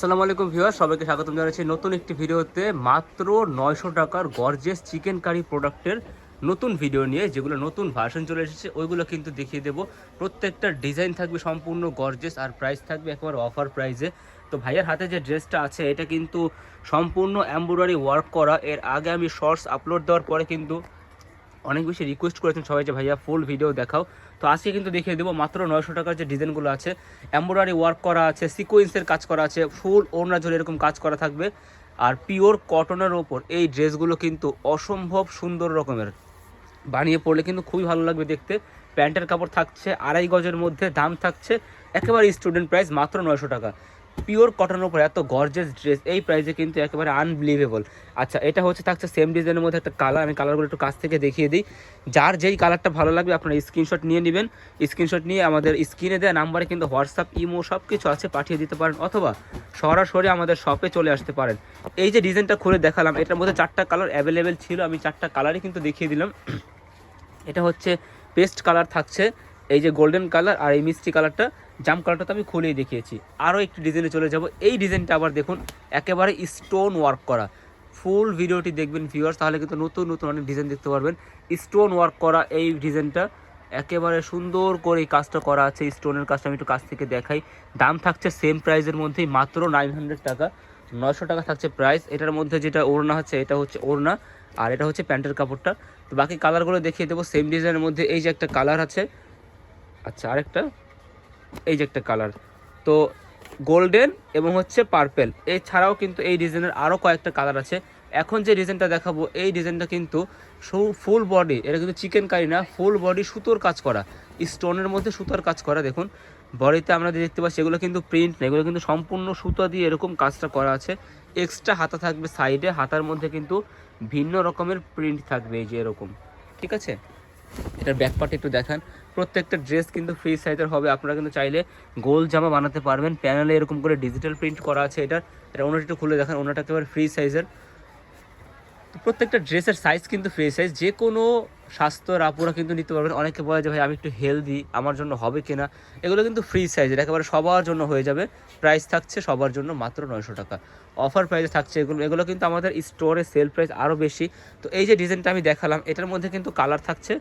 আসসালামু আলাইকুম ভিউয়ার সবাইকে স্বাগতম জানাচ্ছি নতুন একটি ভিডিওতে। মাত্র নয়শো টাকার গর্জেস চিকেন কারি প্রোডাক্টের নতুন ভিডিও নিয়ে, যেগুলো নতুন ভার্সন চলে এসেছে, ওইগুলো কিন্তু দেখিয়ে দেবো। প্রত্যেকটা ডিজাইন থাকবে সম্পূর্ণ গর্জেস আর প্রাইস থাকবে একেবারে অফার প্রাইসে তো ভাইয়ার হাতে যে ড্রেসটা আছে, এটা কিন্তু সম্পূর্ণ এম্ব্রয়ডারি ওয়ার্ক করা। এর আগে আমি শর্টস আপলোড দেওয়ার পরে কিন্তু অনেক বেশি রিকোয়েস্ট করেছেন সবাই যে, ভাইয়া ফুল ভিডিও দেখাও। তো আজকে কিন্তু দেখিয়ে দেবো, মাত্র নয়শো টাকার যে ডিজাইনগুলো আছে এম্ব্রয়ডারি ওয়ার্ক করা আছে সিকোয়েন্সের কাজ করা আছে ফুল ওড়না জোরে এরকম কাজ করা থাকবে। আর পিওর কটনের ওপর এই ড্রেসগুলো কিন্তু অসম্ভব সুন্দর রকমের। বানিয়ে পড়লে কিন্তু খুবই ভালো লাগবে দেখতে। প্যান্টের কাপড় থাকছে আড়াই গজের মধ্যে, দাম থাকছে একেবারে স্টুডেন্ট প্রাইস মাত্র নয়শো টাকা। পিওর কটনের উপর, এত গর্জেস ড্রেস এই প্রাইসে কিন্তু একেবারে আনবিলিভেবল আচ্ছা এটা হচ্ছে, থাকছে সেম ডিজাইনের মধ্যে একটা কালার আমি কালারগুলো একটু কাছ থেকে দেখিয়ে দিই। যার যেই কালারটা ভালো লাগবে, আপনারা স্ক্রিনশট নিয়ে নেবেন। স্ক্রিনশট নিয়ে আমাদের স্ক্রিনে দেওয়া নাম্বারে কিন্তু হোয়াটসঅ্যাপ ইমো সব কিছু আছে, পাঠিয়ে দিতে পারেন, অথবা সরাসরি আমাদের শপে চলে আসতে পারেন। এই যে ডিজাইনটা খুলে দেখালাম, এটার মধ্যে চারটা কালার অ্যাভেলেবেল ছিল, আমি চারটা কালারই কিন্তু দেখিয়ে দিলাম। এটা হচ্ছে পেস্ট কালার থাকছে, এই যে গোল্ডেন কালার আর এই মিষ্টি কালারটা জাম কালারটা তো আমি খুলেই দেখিয়েছি। আরও একটি ডিজাইনে চলে যাব। এই ডিজাইনটা আবার দেখুন, একেবারে স্টোন ওয়ার্ক করা। ফুল ভিডিওটি দেখবেন ভিউয়ার্স তাহলে কিন্তু নতুন নতুন অনেক ডিজাইন দেখতে পারবেন। স্টোন ওয়ার্ক করা এই ডিজাইনটা একেবারে সুন্দর করে এই কাজটা করা আছে। স্টোনের কাজটা আমি একটু কাছ থেকে দেখাই। দাম থাকছে সেম প্রাইসের মধ্যেই মাত্র নাইন হান্ড্রেড টাকা। নশো টাকা থাকছে প্রাইস এটার মধ্যে যেটা ওড়না হচ্ছে এটা হচ্ছে ওড়না। আর এটা হচ্ছে প্যান্টের কাপড়টা। তো বাকি কালারগুলো দেখিয়ে দেবো। সেম ডিজাইনের মধ্যে এই যে একটা কালার আছে। আচ্ছা আরেকটা। এই যে একটা কালার তো গোল্ডেন এবং হচ্ছে পার্পেল এছাড়াও কিন্তু এই ডিজাইনের আরও কয়েকটা কালার আছে। এখন যে ডিজাইনটা দেখাবো, এই ডিজাইনটা কিন্তু ফুল বডি এটা কিন্তু চিকেন কারি না ফুল বডি সুতোর কাজ করা। স্টোনের মধ্যে সুতোর কাজ করা, দেখুন। বডিতে আমরা দেখতে পাচ্ছি, এগুলো কিন্তু প্রিন্ট না, এগুলো কিন্তু সম্পূর্ণ সুতো দিয়ে এরকম কাজটা করা আছে। এক্সট্রা হাতা থাকবে সাইডে হাতার মধ্যে কিন্তু ভিন্ন রকমের প্রিন্ট থাকবে এই যে এরকম, ঠিক আছে? এটার ব্যাক পার্ট একটু দেখান। প্রত্যেকটা ড্রেস কিন্তু ফ্রি সাইজের হবে। আপনারা কিন্তু চাইলে গোল জামা বানাতে পারবেন। প্যানেলে এরকম করে ডিজিটাল প্রিন্ট করা আছে এটার এটা ওনাটা একটু খুলে দেখান, ওনাটা একেবারে ফ্রি সাইজের তো প্রত্যেকটা ড্রেসের সাইজ কিন্তু ফ্রি সাইজ যে কোনো স্বাস্থ্যর আপুরা কিন্তু নিতে পারবেন। অনেকে বলে যে, ভাই, আমি একটু হেলদি আমার জন্য হবে কিনা? এগুলো কিন্তু ফ্রি সাইজের একেবারে সবার জন্য হয়ে যাবে। প্রাইস থাকছে সবার জন্য মাত্র নয়শো টাকা। অফার প্রাইসে থাকছে এগুলো। এগুলো কিন্তু আমাদের স্টোরে সেল প্রাইস আরও বেশি। তো এই যে ডিজাইনটা আমি দেখালাম, এটার মধ্যে কিন্তু কালার থাকছে।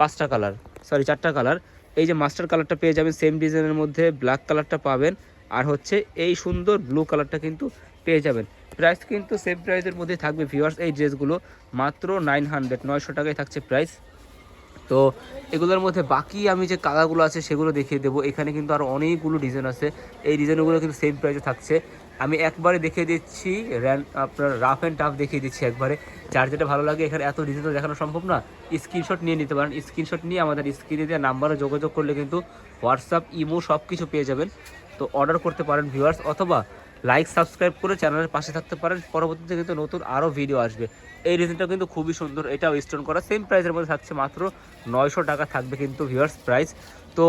পাঁচটা কালার সরি চারটা কালার। এই যে মাস্টার কালারটা পেয়ে যাবেন সেম ডিজাইনের মধ্যে ব্ল্যাক কালারটা পাবেন। আর হচ্ছে এই সুন্দর ব্লু কালারটা কিন্তু পেয়ে যাবেন। প্রাইস কিন্তু সেম প্রাইসের মধ্যে থাকবে ভিউয়ার্স এই ড্রেসগুলো মাত্র নাইন হান্ড্রেড নয়শো টাকায় থাকছে প্রাইস তো এগুলোর মধ্যে বাকি আমি যে কালারগুলো আছে সেগুলো দেখিয়ে দেবো। এখানে কিন্তু আরও অনেকগুলো ডিজাইন আছে। এই ডিজাইনগুলো কিন্তু সেম প্রাইসে থাকছে। আমি একবারে দেখিয়ে দিচ্ছি র্যান আপনার রাফ অ্যান্ড টাফ দেখিয়ে দিচ্ছি একবারে। যার যেটা ভালো লাগে এখানে এত ডিজাইন দেখানো সম্ভব না। স্ক্রিনশট নিয়ে নিতে পারেন। স্ক্রিনশট নিয়ে আমাদের স্ক্রিনে দেওয়া নাম্বারে যোগাযোগ করলে কিন্তু হোয়াটসঅ্যাপ ইমো সব কিছু পেয়ে যাবেন। তো অর্ডার করতে পারেন ভিউয়ার্স অথবা লাইক সাবস্ক্রাইব করে চ্যানেলের পাশে থাকতে পারেন। পরবর্তীতে কিন্তু নতুন আরও ভিডিও আসবে। এই ডিজাইনটা কিন্তু খুবই সুন্দর। এটাও স্টোন করা। সেম প্রাইসের মধ্যে থাকছে মাত্র নয়শো টাকা থাকবে কিন্তু ভিউয়ার্স প্রাইস তো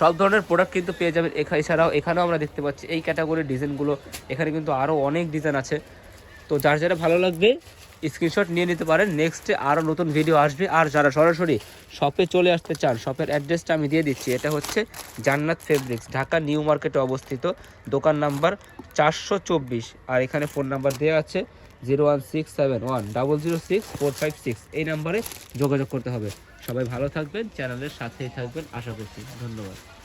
সব ধরনের প্রোডাক্ট কিন্তু পেয়ে যাবেন। এখানে এছাড়াও এখানেও আমরা দেখতে পাচ্ছি এই ক্যাটাগরির ডিজাইনগুলো এখানে কিন্তু আরও অনেক ডিজাইন আছে। তো যার যারা ভালো লাগবে স্ক্রিনশট নিয়ে নিতে পারেন। নেক্সটে আরও নতুন ভিডিও আসবে। আর যারা সরাসরি শপে চলে আসতে চান শপের অ্যাড্রেসটা আমি দিয়ে দিচ্ছি। এটা হচ্ছে জান্নাত ফেব্রিক্স ঢাকা নিউ মার্কেটে অবস্থিত। দোকান নাম্বার চারশো চব্বিশ। আর এখানে ফোন নাম্বার দেওয়া আছে zero one six seven one double zero six four five six এই নাম্বারে যোগাযোগ করতে হবে। সবাই ভালো থাকবেন চ্যানেলের সাথেই থাকবেন। আশা করছি ধন্যবাদ।